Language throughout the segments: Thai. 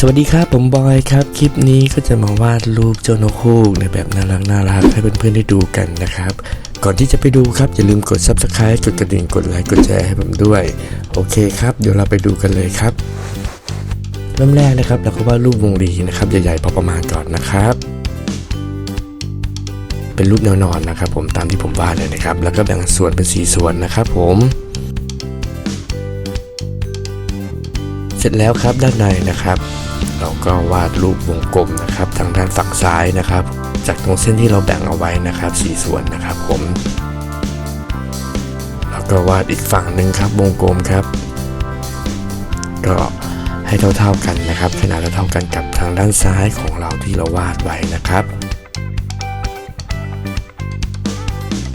สวัสดีครับผมบอยครับ คลิปนี้ก็จะมาวาดรูปเจ้านกฮูกในแบบน่ารักน่ารักให้เพื่อนๆได้ดูกันนะครับ ก่อนที่จะไปดูครับ อย่าลืมกด subscribe กดกระดิ่งกดไลค์กดแชร์ให้ผมด้วย โอเคครับ เดี๋ยวเราไปดูกันเลยครับ เริ่มแรกนะครับเราก็วาดรูปวงรีนะครับใหญ่ๆพอประมาณก่อนนะครับ เป็นรูปแนวนอนนะครับ ผมตามที่ผมวาดเลยนะครับ แล้วก็แบ่งส่วนเป็นสีส่วนนะครับผมเสร็จแล้วครับด้านในนะครับ เราก็วาดรูปวงกลมนะครับทางด้านฝั่งซ้ายนะครับ จากตรงเส้นที่เราแบ่งเอาไว้นะครับสีส่วนนะครับผม แล้วก็วาดอีกฝั่งหนึ่งครับวงกลมครับ ก็ให้เท่าๆกันนะครับ ขนาดเท่ากันกับทางด้านซ้ายของเราที่เราวาดไว้นะครับ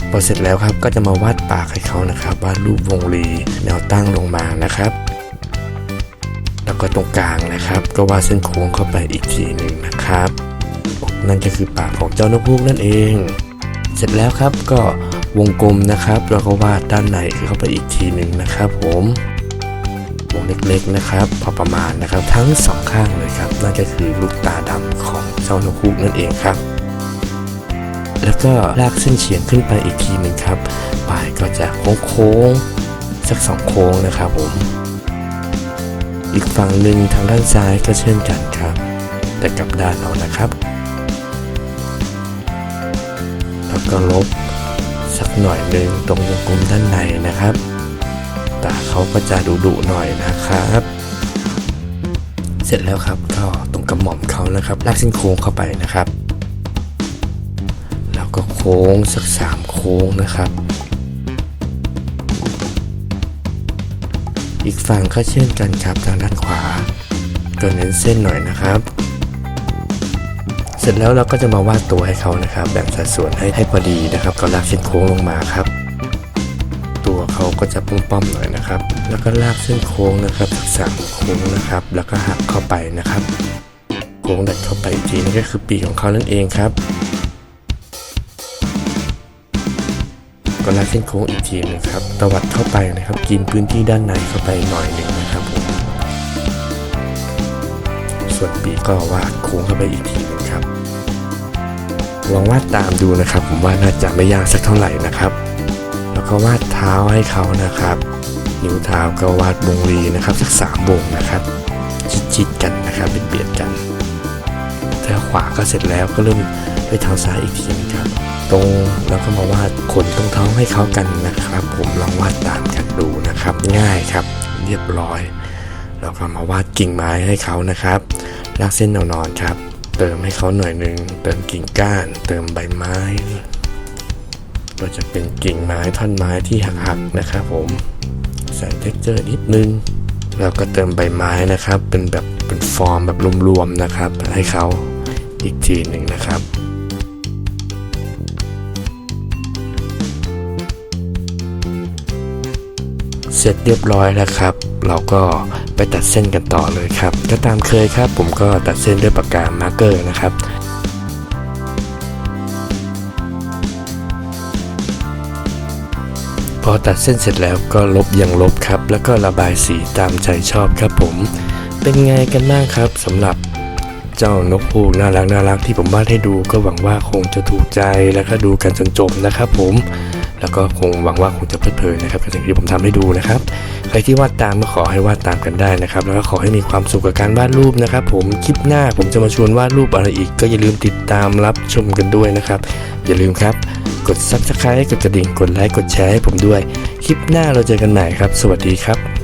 พอเสร็จแล้วครับก็จะมาวาดปากให้เขานะครับวาดรูปวงรีแนวตั้งลงมานะครับ ก็ตรงกลางนะครับ ก็วาดเส้นโค้งเข้าไปอีกทีหนึ่งนะครับ นั่นก็คือปากของเจ้านกฮูกนั่นเอง เสร็จแล้วครับก็วงกลมนะครับแล้วก็วาดด้านในเข้าไปอีกทีหนึ่งนะครับ ผมวงเล็กๆนะครับ พอประมาณนะครับ ทั้งสองข้างเลยครับนั่นก็คือลูกตาดำของเจ้านกฮูกนั่นเองครับ แล้วก็ลากเส้นเฉียงขึ้นไปอีกทีหนึ่งครับปลายก็จะโค้งๆสักสองโค้งนะครับผม อีกฝั่งหนึ่งทางด้านซ้ายก็เช่นกันครับ แต่กลับด้านเอานะครับ แล้วก็ลบสักหน่อยหนึ่งตรงวงกลมด้านในนะครับ ตาเขาก็จะดุดุหน่อยนะครับ เสร็จแล้วครับก็ตรงกระหม่อมเขานะครับลากเส้นโค้งเข้าไปนะครับ แล้วก็โค้งสักสามโค้งนะครับ อีกฝั่งก็เช่นกันครับทางด้านขวาก็เน้นเส้นหน่อยนะครับ เสร็จแล้วเราก็จะมาวาดตัวให้เขานะครับ แบ่งสัดส่วนให้ให้พอดีนะครับก็ลากเส้นโค้งลงมาครับ ตัวเขาก็จะป้อมๆหน่อยนะครับ แล้วก็ลากเส้นโค้งนะครับสักสามโค้งนะครับ แล้วก็หักเข้าไปนะครับ โค้งดัดเข้าไปทีนี่ก็คือปีกของเขานั่นเองครับ ก็ลากเส้นโค้งอีกทีหนึงครับตวัดเข้าไปนะครับ กินพื้นที่ด้านในเข้าไปหน่อยหนึ่งนะครับผมส่วนปีกก็วาดโค้งเข้าไปอีกทีหนึงครับลองวาดตามดูนะครับ ผมว่าน่าจะไม่ยากสักเท่าไหร่นะครับ แล้วก็วาดเท้าให้เขานะครับ นิ้วเท้าก็วาดวงรีนะครับสักสามวงนะครับชิดๆกันนะครับเบียดๆกันเท้าขวาก็เสร็จแล้วก็เริ่มไปเท้าซ้ายอีกทีนึงครับ ตรงแล้วก็มาวาดขนตรงท้องให้เขากันนะครับ ผมลองวาดตามกันดูนะครับ ง่ายครับ เรียบร้อย แล้วก็มาวาดกิ่งไม้ให้เขานะครับลากเส้นแนวนอนครับ เติมให้เขาหน่อยหนึ่งเติมกิ่งก้าน เติมใบไม้ ก็จะเป็นกิ่งไม้ท่อนไม้ที่หักๆนะครับผมใส่เท็กเจอร์นิดนึงแล้วก็เติมใบไม้นะครับ เป็นแบบเป็นฟอร์มแบบรวมๆนะครับ ให้เขาอีกทีหนึ่งนะครับ เสร็จเรียบร้อยแล้วครับ เราก็ไปตัดเส้นกันต่อเลยครับก็ตามเคยครับ ผมก็ตัดเส้นด้วยปากกามาร์กเกอร์นะครับพอตัดเส้นเสร็จแล้วก็ลบยังลบครับ แล้วก็ระบายสีตามใจชอบครับผม เป็นไงกันบ้างครับสำหรับเจ้านกฮูกน่ารักน่ารักที่ผมวาดให้ดูก็หวังว่าคงจะถูกใจแล้วก็ดูกันจนจบนะครับผม แล้วก็คงหวังว่าคงจะเพลิดเพลินนะครับกับสิ่งที่ผมทำให้ดูนะครับ ใครที่วาดตามก็ขอให้วาดตามกันได้นะครับ แล้วก็ขอให้มีความสุขกับการวาดรูปนะครับ ผมคลิปหน้าผมจะมาชวนวาดรูปอะไรอีก ก็อย่าลืมติดตามรับชมกันด้วยนะครับ อย่าลืมครับ กด subscribe กดกระดิ่งกดไลค์กดแชร์ให้ผมด้วย คลิปหน้าเราเจอกันใหม่ครับ สวัสดีครับ